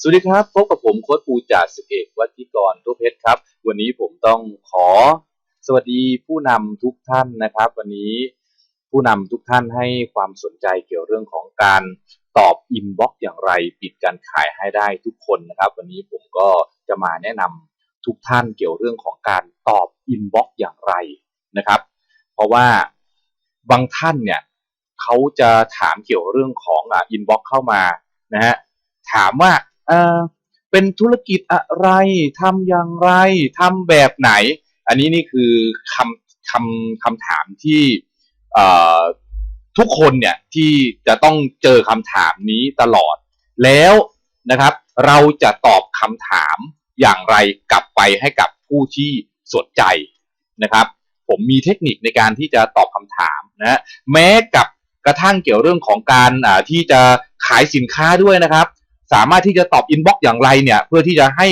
สวัสดีครับ พบกับผมโค้ชปูจ่าสิบเอกวัฒิกรทุกเพชรครับ วันนี้ผมต้องขอ สวัสดีผู้นำทุกท่านนะครับ วันนี้ผู้นำทุกท่านให้ความสนใจเกี่ยวเรื่องของการตอบอินบ็อกซ์อย่างไร ปิดการขายให้ได้ทุกคนนะครับ วันนี้ผมก็จะมาแนะนำทุกท่านเกี่ยวเรื่องของการตอบอินบ็อกซ์อย่างไรนะครับ เพราะว่าบางท่านเนี่ยเขาจะถามเกี่ยวเรื่องของอินบ็อกซ์เข้ามานะฮะถามว่า เออเป็นธุรกิจอะไรทำอย่างไรทำแบบไหน อันนี้นี่คือคำคำคำถามที่เอ่อทุกคนเนี่ยที่จะต้องเจอคำถามนี้ตลอด แล้วนะครับ เราจะตอบคำถามอย่างไรกลับไปให้กับผู้ที่สนใจนะครับ ผมมีเทคนิคในการที่จะตอบคำถามนะแม้กับกระทั่งเกี่ยวเรื่องของการที่จะขายสินค้าด้วยนะครับ สามารถที่จะตอบอินบ็อกซ์อย่างไรเนี่ยเพื่อที่จะให้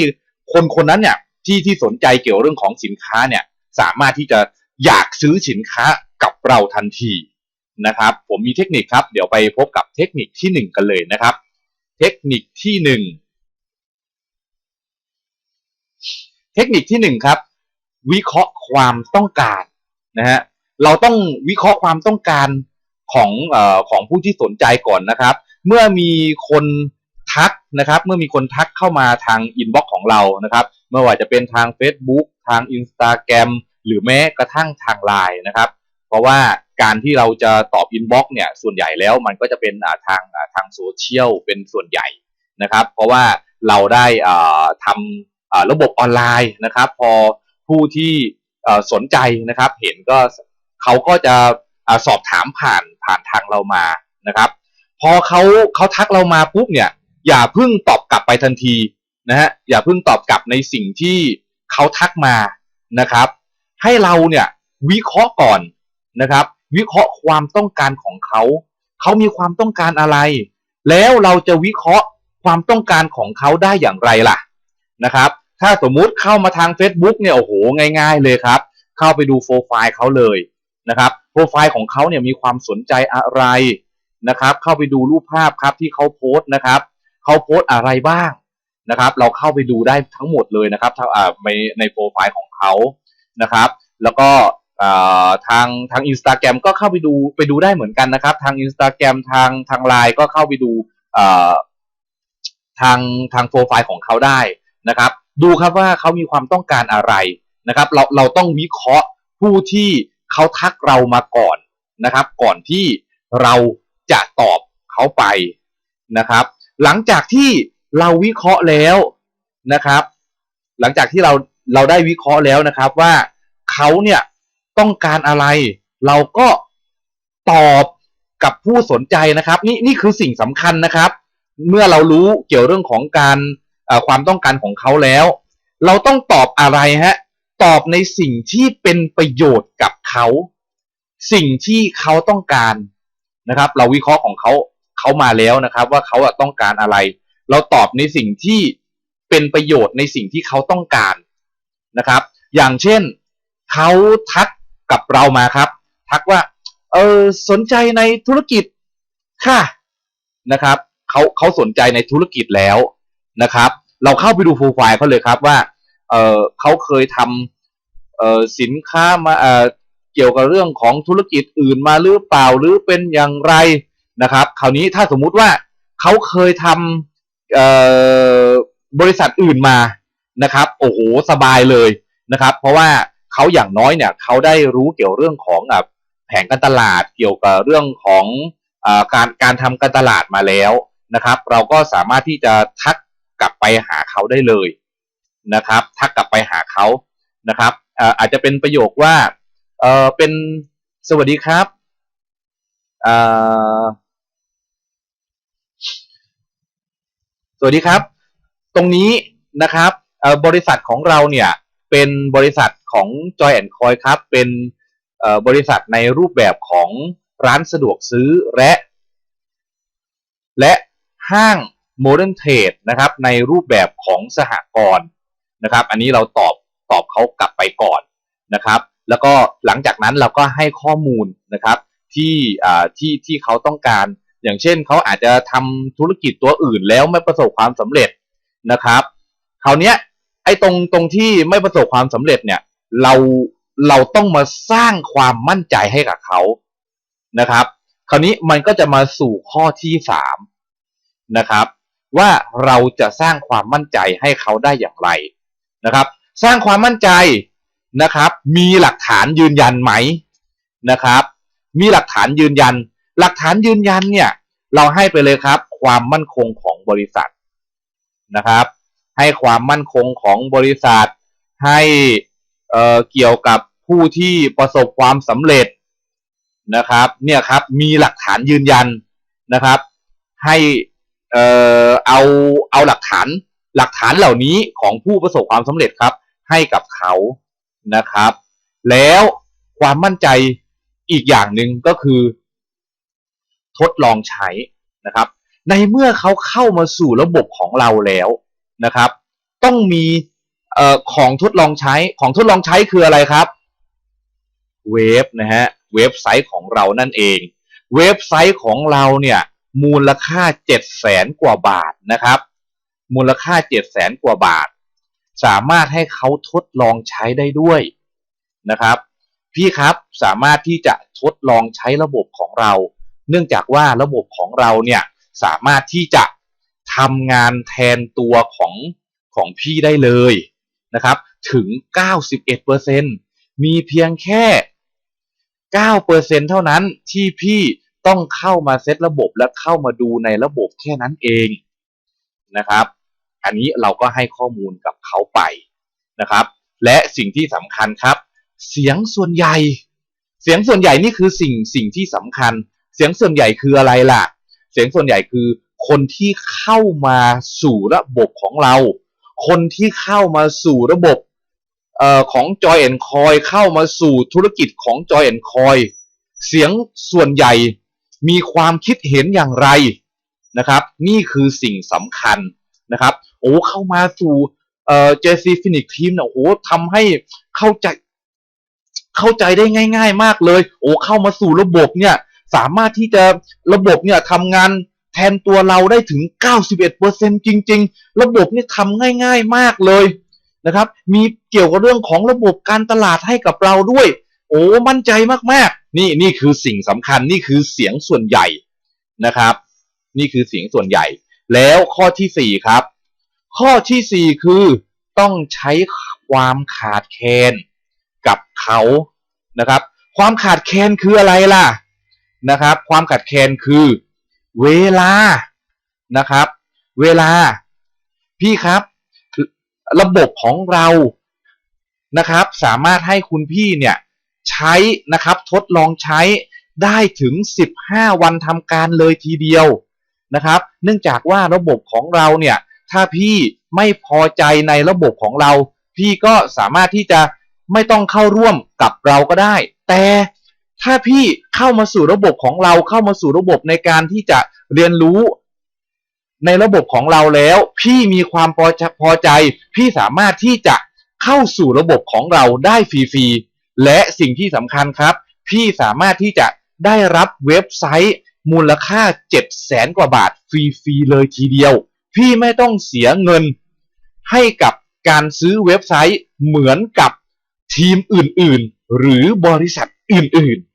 คนคนนั้นเนี่ยที่ที่สนใจเกี่ยวเรื่องของสินค้าเนี่ยสามารถที่จะอยากซื้อสินค้ากับเราทันทีนะครับ ผมมีเทคนิคครับ เดี๋ยวไปพบกับเทคนิคที่หนึ่งกันเลยนะครับ เทคนิคที่หนึ่งเทคนิคที่หนึ่งครับ วิเคราะห์ความต้องการนะฮะเราต้องวิเคราะห์ความต้องการของอของผู้ที่สนใจก่อนนะครับ เมื่อมีคน ทักนะครับ เมื่อมีคนทักเข้ามาทางอินบ็อกซ์ของเรานะครับไม่ว่าจะเป็นทาง Facebook ทาง Instagram หรือแม้กระทั่งทางไลน์นะครับ เพราะว่าการที่เราจะตอบอินบ็อกซ์เนี่ยส่วนใหญ่แล้วมันก็จะเป็นทางทางโซเชียลเป็นส่วนใหญ่นะครับ เพราะว่าเราได้ทำระบบออนไลน์นะครับ พอผู้ที่สนใจนะครับ เห็นก็เขาก็จะสอบถามผ่านผ่านทางเรามานะครับ พอเขาเขาทักเรามาปุ๊บเนี่ย อย่าเพิ่งตอบกลับไปทันทีนะฮะอย่าเพิ่งตอบกลับในสิ่งที่เขาทักมานะครับ ให้เราเนี่ยวิเคราะห์ก่อนนะครับ วิเคราะห์ความต้องการของเขา เขามีความต้องการอะไร แล้วเราจะวิเคราะห์ความต้องการของเขาได้อย่างไรล่ะนะครับ ถ้าสมมุติเข้ามาทาง Facebook เนี่ยโอ้โหง่าย ๆ เลยครับ เข้าไปดูโปรไฟล์เขาเลยนะครับโปรไฟล์ของเขาเนี่ยมีความสนใจอะไรนะครับ เข้าไปดูรูปภาพครับที่เขาโพสต์นะครับ เขาโพสต์อะไรบ้างนะครับ เราเข้าไปดูได้ทั้งหมดเลยนะครับทางอ่าในในโปรไฟล์ของเขานะครับ แล้วก็ทางทางอินสตาแกรมก็เข้าไปดูไปดูได้เหมือนกันนะครับ ทางอินสตาแกรมทางทางไลน์ก็เข้าไปดูทางทางโปรไฟล์ของเขาได้นะครับ ดูครับว่าเขามีความต้องการอะไรนะครับ เราเราต้องวิเคราะห์ผู้ที่เขาทักเรามาก่อนนะครับ ก่อนที่เราจะตอบเขาไปนะครับ หลังจากที่เราวิเคราะห์แล้วนะครับ หลังจากที่เราเราได้วิเคราะห์แล้วนะครับว่าเขาเนี่ยต้องการอะไร เราก็ตอบกับผู้สนใจนะครับ นี่นี่คือสิ่งสำคัญนะครับ เมื่อเรารู้เกี่ยวเรื่องของการความต้องการของเขาแล้ว เราต้องตอบอะไรฮะตอบในสิ่งที่เป็นประโยชน์กับเขา สิ่งที่เขาต้องการนะครับ เราวิเคราะห์ของเขา เขามาแล้วนะครับ ว่าเขาต้องการอะไร เราตอบในสิ่งที่เป็นประโยชน์ในสิ่งที่เขาต้องการนะครับ อย่างเช่นเขาทักกับเรามาครับ ทักว่าเออสนใจในธุรกิจค่ะนะครับเขาเขาสนใจในธุรกิจแล้วนะครับ เราเข้าไปดูโปรไฟล์เขาเลยครับว่าเออเขาเคยทำเออสินค้ามาเออเกี่ยวกับเรื่องของธุรกิจอื่นมาหรือเปล่าหรือเป็นอย่างไร นะครับ คราวนี้ถ้าสมมุติว่าเขาเคยทำบริษัทอื่นมานะครับ โอ้โหสบายเลยนะครับ เพราะว่าเขาอย่างน้อยเนี่ยเขาได้รู้เกี่ยวเรื่องของแผนการตลาดเกี่ยวกับเรื่องของอการการทำการตลาดมาแล้วนะครับ เราก็สามารถที่จะทักกลับไปหาเขาได้เลยนะครับ ทักกลับไปหาเขานะครับอาจจะเป็นประโยคว่าเออเป็นสวัสดีครับอ่า สวัสดีครับ ตรงนี้นะครับบริษัทของเราเนี่ยเป็นบริษัทของ Joy and Coy ครับ เป็นบริษัทในรูปแบบของร้านสะดวกซื้อและ และห้าง Modern Trade นะครับ ในรูปแบบของสหกรณ์นะครับ อันนี้เราตอบตอบเขากลับไปก่อนนะครับ แล้วก็หลังจากนั้นเราก็ให้ข้อมูลนะครับที่ที่ที่เขาต้องการ อย่างเช่นเขาอาจจะทำธุรกิจตัวอื่นแล้วไม่ประสบความสำเร็จนะครับคราวเนี้ยไอ้ตรงตรงที่ไม่ประสบความสำเร็จเนี่ย เราเราต้องมาสร้างความมั่นใจให้กับเขานะครับ คราวนี้มันก็จะมาสู่ข้อที่สามนะครับ ว่าเราจะสร้างความมั่นใจให้เขาได้อย่างไรนะครับ สร้างความมั่นใจนะครับ มีหลักฐานยืนยันไหมนะครับ มีหลักฐานยืนยัน หลักฐานยืนยันเนี่ย เราให้ไปเลยครับ ความมั่นคงของบริษัทนะครับ ให้ความมั่นคงของบริษัท ให้เเกี่ยวกับผู้ที่ประสบความสำเร็จนะครับ เนี่ยครับมีหลักฐานยืนยันนะครับ ให้เออเอาเอาหลักฐานหลักฐานเหล่านี้ของผู้ประสบความสำเร็จครับ ให้กับเขานะครับ แล้วความมั่นใจอีกอย่างหนึ่งก็คือ ทดลองใช้นะครับ ในเมื่อเขาเข้ามาสู่ระบบของเราแล้วนะครับ ต้องมีออของทดลองใช้ของทดลองใช้คืออะไรครับเว็บนะฮะเว็บไซต์ของเรานั่นเอง เว็บไซต์ของเราเนี่ยมูลค่าเจ็ดแสนกว่าบาทนะครับ มูลค่าเจ็ดแสนกว่าบาท สามารถให้เขาทดลองใช้ได้ด้วยนะครับ พี่ครับสามารถที่จะทดลองใช้ระบบของเรา เนื่องจากว่าระบบของเราเนี่ยสามารถที่จะทำงานแทนตัวของของพี่ได้เลยนะครับถึง 91%มีเพียงแค่ 9%เท่านั้นที่พี่ต้องเข้ามาเซตระบบและเข้ามาดูในระบบแค่นั้นเองนะครับ อันนี้เราก็ให้ข้อมูลกับเขาไปนะครับ และสิ่งที่สำคัญครับ เสียงส่วนใหญ่ เสียงส่วนใหญ่นี่คือสิ่งสิ่งที่สำคัญ เสียงส่วนใหญ่คืออะไรล่ะ เสียงส่วนใหญ่คือ คนที่เข้ามาสู่ระบบของเรา คนที่เข้ามาสู่ระบบออของ Joy and Coy เข้ามาสู่ธุรกิจของ Joy and Coy เสียงส่วนใหญ่มีความคิดเห็นอย่างไรนะครับ นี่คือสิ่งสำคัญนะครับ โอ้เข้ามาสู่เอ่อ JC Phoenix Team เนี่ยโอ้ทำให้เข้าใจ เข้าใจได้ง่าย ๆ มากเลย โอ้เข้ามาสู่ระบบเนี่ย สามารถที่จะระบบเนี่ยทำงานแทนตัวเราได้ถึง 91%จริง ๆ ระบบนี่ทำง่าย ๆมากเลยนะครับ มีเกี่ยวกับเรื่องของระบบการตลาดให้กับเราด้วย โอ้มั่นใจมากๆ นี่นี่คือสิ่งสำคัญนี่คือเสียงส่วนใหญ่นะครับ นี่คือเสียงส่วนใหญ่ แล้วข้อที่สี่ครับ ข้อที่สี่คือต้องใช้ความขาดแคลนกับเขานะครับ ความขาดแคลนคืออะไรล่ะ นะครับ ความขาดแคลนคือ เวลานะครับ เวลา พี่ครับ ระบบของเรานะครับ สามารถให้คุณพี่เนี่ยใช้นะครับทดลองใช้ได้ถึง 15 วันทำการเลยทีเดียวนะครับ เนื่องจากว่าระบบของเราเนี่ยถ้าพี่ไม่พอใจในระบบของเรา พี่ก็สามารถที่จะไม่ต้องเข้าร่วมกับเราก็ได้ แต่ ถ้าพี่เข้ามาสู่ระบบของเราเข้ามาสู่ระบบในการที่จะเรียนรู้ในระบบของเราแล้ว พี่มีความพอใจพอใจ พี่สามารถที่จะเข้าสู่ระบบของเราได้ฟรีๆและสิ่งที่สำคัญครับ พี่สามารถที่จะได้รับเว็บไซต์ มูลค่า7 0 0แสนกว่าบาทฟรีๆเลยทีเดียว พี่ไม่ต้องเสียเงิน ให้กับการซื้อเว็บไซต์เหมือนกับทีมอื่นๆ หรือบริษัทอื่นๆ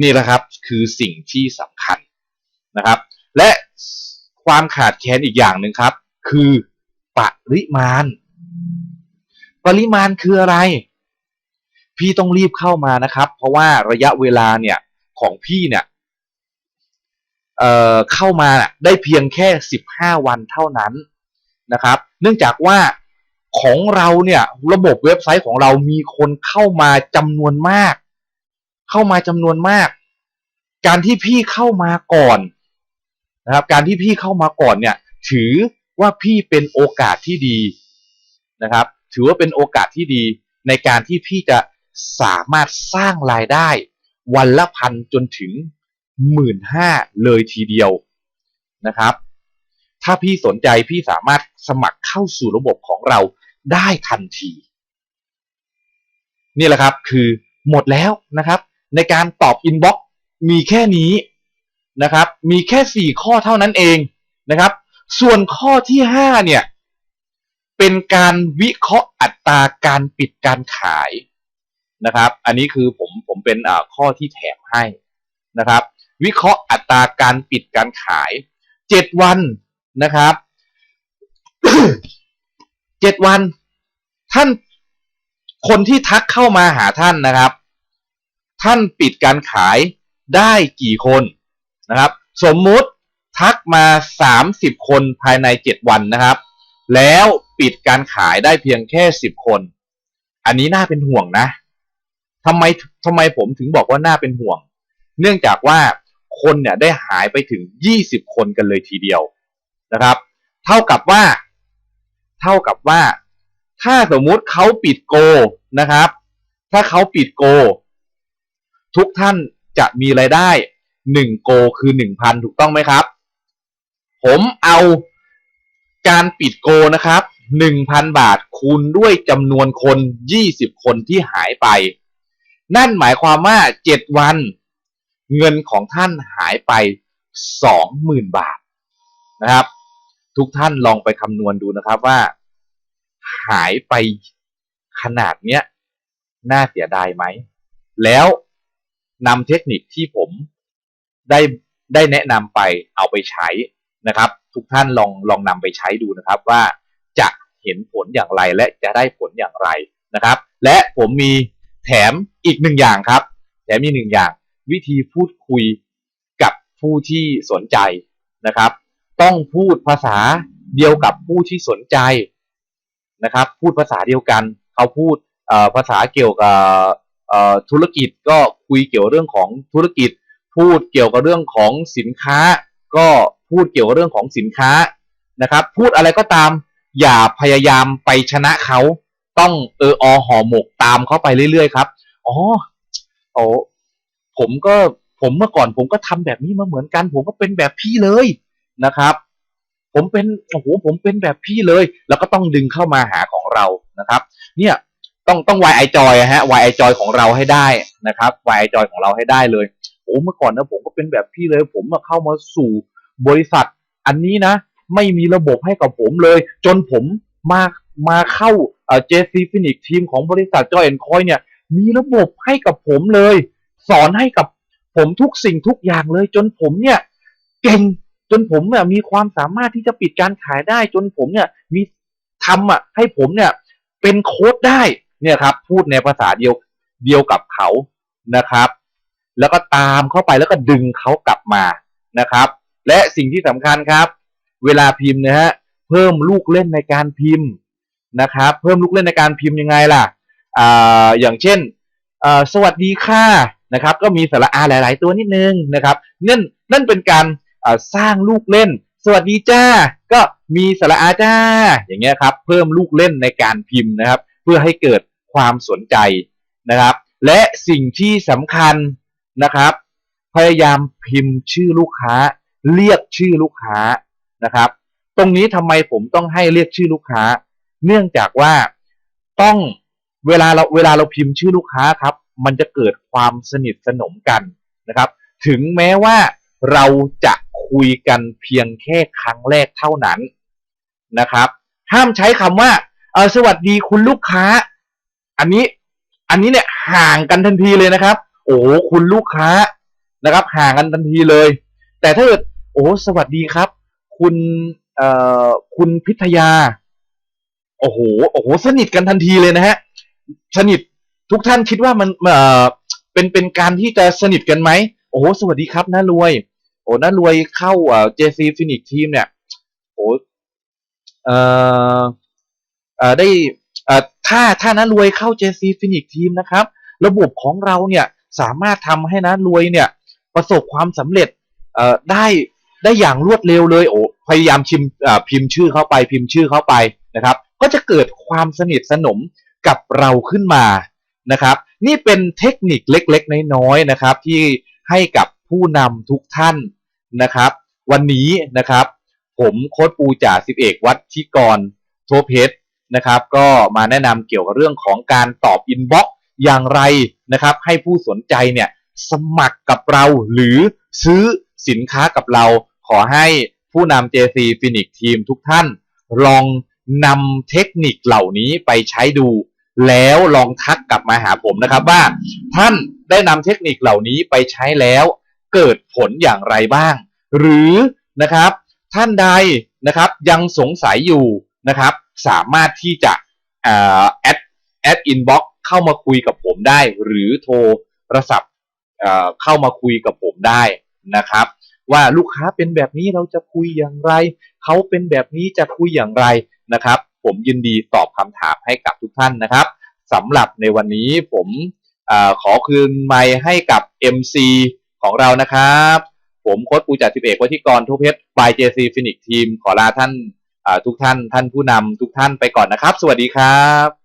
นี่แหละครับคือสิ่งที่สำคัญนะครับ และความขาดแคลนอีกอย่างหนึ่งครับ คือปริมาณ ปริมาณคืออะไร พี่ต้องรีบเข้ามานะครับ เพราะว่าระยะเวลาเนี่ยของพี่เนี่ยเอ่อเข้ามาได้เพียงแค่ 15 วันเท่านั้นนะครับ เนื่องจากว่าของเราเนี่ยระบบเว็บไซต์ของเรามีคนเข้ามาจำนวนมาก เข้ามาจำนวนมาก การที่พี่เข้ามาก่อนนะครับ การที่พี่เข้ามาก่อนเนี่ย ถือว่าพี่เป็นโอกาสที่ดีนะครับ ถือว่าเป็นโอกาสที่ดีในการที่พี่จะสามารถสร้างรายได้วันละพันจนถึงหมื่นห้าเลยทีเดียวนะครับ ถ้าพี่สนใจพี่สามารถสมัครเข้าสู่ระบบของเราได้ทันที นี่แหละครับคือหมดแล้วนะครับ ในการตอบอินบ็อกซ์มีแค่นี้นะครับ มีแค่สี่ข้อเท่านั้นเองนะครับ ส่วนข้อที่ห้าเนี่ย เป็นการวิเคราะห์อัตราการปิดการขายนะครับ อันนี้คือผมผมเป็นข้อที่แถมให้นะครับ วิเคราะห์อัตราการปิดการขายเจ็ดวันนะครับเจ็ดวัน ท่านคนที่ทักเข้ามาหาท่านนะครับ ท่านปิดการขายได้กี่คนนะครับ สมมุติทักมาสามสิบคนภายในเจ็ดวันนะครับ แล้วปิดการขายได้เพียงแค่สิบคน อันนี้น่าเป็นห่วงนะทำไมทำไมผมถึงบอกว่าน่าเป็นห่วง เนื่องจากว่าคนเนี่ยได้หายไปถึงยี่สิบคนกันเลยทีเดียวนะครับ เท่ากับว่า เท่ากับว่า ถ้าสมมุติเขาปิดโกนะครับ ถ้าเขาปิดโก ทุกท่านจะมีรายได้หนึ่งโกคือหนึ่งพันถูกต้องไหมครับ ผมเอาการปิดโกนะครับหนึ่งพันบาทคูณด้วยจำนวนคนยี่สิบคนที่หายไป นั่นหมายความว่าเจ็ดวัน เงินของท่านหายไปสองหมื่นบาทนะครับ ทุกท่านลองไปคำนวณดูนะครับว่า หายไปขนาดเนี้ย น่าเสียดายไหม แล้ว นำเทคนิคที่ผมได้ได้แนะนำไปเอาไปใช้นะครับ ทุกท่านลองลองนำไปใช้ดูนะครับว่าจะเห็นผลอย่างไรและจะได้ผลอย่างไรนะครับ และผมมีแถมอีกหนึ่งอย่างครับแถมอีกหนึ่งอย่าง วิธีพูดคุยกับผู้ที่สนใจนะครับ ต้องพูดภาษาเดียวกับผู้ที่สนใจนะครับ พูดภาษาเดียวกัน เขาพูดภาษาเกี่ยวกับ ธุรกิจก็คุยเกี่ยวเรื่องของธุรกิจ พูดเกี่ยวกับเรื่องของสินค้า ก็พูดเกี่ยวกับเรื่องของสินค้านะครับ พูดอะไรก็ตาม อย่าพยายามไปชนะเขาต้องเอออห่อหมกตามเขาไปเรื่อยๆครับอ๋อโอ้ผมก็ผมเมื่อก่อนผมก็ทำแบบนี้มาเหมือนกัน ผมก็เป็นแบบพี่เลยนะครับ ผมเป็นโอ้โหผมเป็นแบบพี่เลย แล้วก็ต้องดึงเข้ามาหาของเรานะครับ เนี่ย ต้องต้องวายไอจอยฮะวายไอจอยของเราให้ได้นะครับวายไอจอยของเราให้ได้เลยโอ้เมื่อก่อนนะผมก็เป็นแบบพี่เลย ผมมาเข้ามาสู่บริษัท อันนี้นะ ไม่มีระบบให้กับผมเลย จนผมมามาเข้าเอ่อ JC Phoenix ทีมของบริษัทจอยแอนคอยเนี่ย มีระบบให้กับผมเลย สอนให้กับผมทุกสิ่งทุกอย่างเลย จนผมเนี่ยเก่งจนผมเนี่ยมีความสามารถที่จะปิดการขายได้ จนผมเนี่ยมีทำอะให้ผมเนี่ยเป็นโค้ดได้ เนี่ยครับ พูดในภาษาเดียวเดียวกับเขานะครับ แล้วก็ตามเข้าไปแล้วก็ดึงเขากลับมานะครับ และสิ่งที่สำคัญครับ เวลาพิมพ์นะฮะเพิ่มลูกเล่นในการพิมพ์นะครับ เพิ่มลูกเล่นในการพิมพ์ยังไงล่ะอ่าอย่างเช่นสวัสดีค่ะนะครับ ก็มีสระอาหลาย ๆ ตัวนิดนึงนะครับนั่นนั่นเป็นการสร้างลูกเล่น สวัสดีจ้า ก็มีสระอาจ้า อย่างเงี้ยครับ เพิ่มลูกเล่นในการพิมพ์นะครับ เพื่อให้เกิด ความสนใจนะครับ และสิ่งที่สำคัญนะครับ พยายามพิมพ์ชื่อลูกค้า เรียกชื่อลูกค้านะครับ ตรงนี้ทำไมผมต้องให้เรียกชื่อลูกค้า เนื่องจากว่าต้องเวลาเราเวลาเราพิมพ์ชื่อลูกค้าครับ มันจะเกิดความสนิทสนมกันนะครับ ถึงแม้ว่าเราจะคุยกันเพียงแค่ครั้งแรกเท่านั้นนะครับ ห้ามใช้คำว่าเออสวัสดีคุณลูกค้า อันนี้ อันนี้เนี่ยห่างกันทันทีเลยนะครับ โอ้คุณลูกค้านะครับ ห่างกันทันทีเลย แต่ถ้าเกิดโอ้สวัสดีครับ คุณเอ่อคุณพิทยา โอ้โหโอ้โหสนิทกันทันทีเลยนะฮะสนิททุกท่านคิดว่ามันเอ่อเป็นเป็นการที่จะสนิทกันไหมโอ้โหสวัสดีครับน้ารวย โอ้น้ารวยเข้าเอ่อ JC Phoenix Team เนี่ยโอ้เอ่อเอ่อได้ ถ้าถ้าน้ารวยเข้า JC Phoenix Team นะครับ ระบบของเราเนี่ยสามารถทำให้น้ารวยเนี่ยประสบความสำเร็จเอ่อได้ได้อย่างรวดเร็วเลยโอ้พยายามชิมพิมพ์ชื่อเข้าไปพิมพ์ชื่อเข้าไปนะครับ ก็จะเกิดความสนิทสนมกับเราขึ้นมานะครับ นี่เป็นเทคนิคเล็กๆ น้อยๆนะครับ ที่ให้กับผู้นำทุกท่านนะครับ วันนี้นะครับ ผมโค้ดปูจ่าสิบเอกวัดชิกร โทเพชร นะครับ ก็มาแนะนำเกี่ยวกับเรื่องของการตอบอินบ็อกซ์อย่างไรนะครับ ให้ผู้สนใจเนี่ยสมัครกับเราหรือซื้อสินค้ากับเรา ขอให้ผู้นำ JC Phoenix Team ทุกท่าน ลองนำเทคนิคเหล่านี้ไปใช้ดู แล้วลองทักกลับมาหาผมนะครับว่า ท่านได้นำเทคนิคเหล่านี้ไปใช้แล้ว เกิดผลอย่างไรบ้าง หรือนะครับ ท่านใดนะครับยังสงสัยอยู่นะครับ สามารถที่จะแอดแอดอินบ็อกเข้ามาคุยกับผมได้ หรือโทรศัพท์เอ่อเข้ามาคุยกับผมได้นะครับ ว่าลูกค้าเป็นแบบนี้เราจะคุยอย่างไร เขาเป็นแบบนี้จะคุยอย่างไรนะครับ ผมยินดีตอบคำถามให้กับทุกท่านนะครับสำหรับในวันนี้ผมอขอคืนไมค์ให้กับ MC ของเรานะครับ ผมโค้ชปูจัดสิบเอกวัชิกรทุเพชรบายเจซีฟินิกทีมขอลาท่าน ทุกท่านท่านผู้นำทุกท่านไปก่อนนะครับ สวัสดีครับ